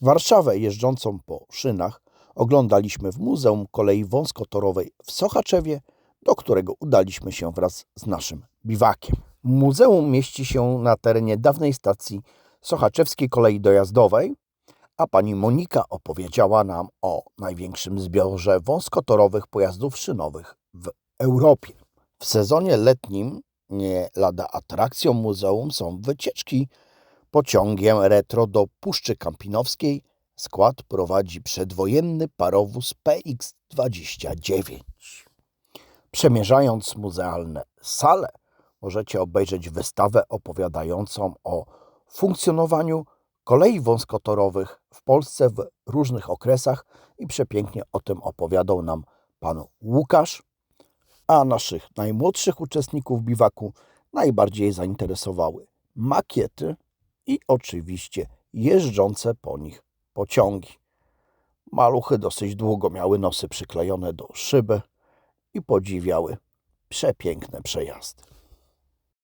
Warszawę jeżdżącą po szynach oglądaliśmy w Muzeum Kolei Wąskotorowej w Sochaczewie, do którego udaliśmy się wraz z naszym biwakiem. Muzeum mieści się na terenie dawnej stacji Sochaczewskiej Kolei Dojazdowej, a pani Monika opowiedziała nam o największym zbiorze wąskotorowych pojazdów szynowych w Europie. W sezonie letnim nie lada atrakcją muzeum są wycieczki pociągiem retro do Puszczy Kampinowskiej. Skład prowadzi przedwojenny parowóz PX-29. Przemierzając muzealne sale, możecie obejrzeć wystawę opowiadającą o funkcjonowaniu kolei wąskotorowych w Polsce w różnych okresach i przepięknie o tym opowiadał nam pan Łukasz, a naszych najmłodszych uczestników biwaku najbardziej zainteresowały makiety i oczywiście jeżdżące po nich pociągi. Maluchy dosyć długo miały nosy przyklejone do szyby i podziwiały przepiękne przejazdy.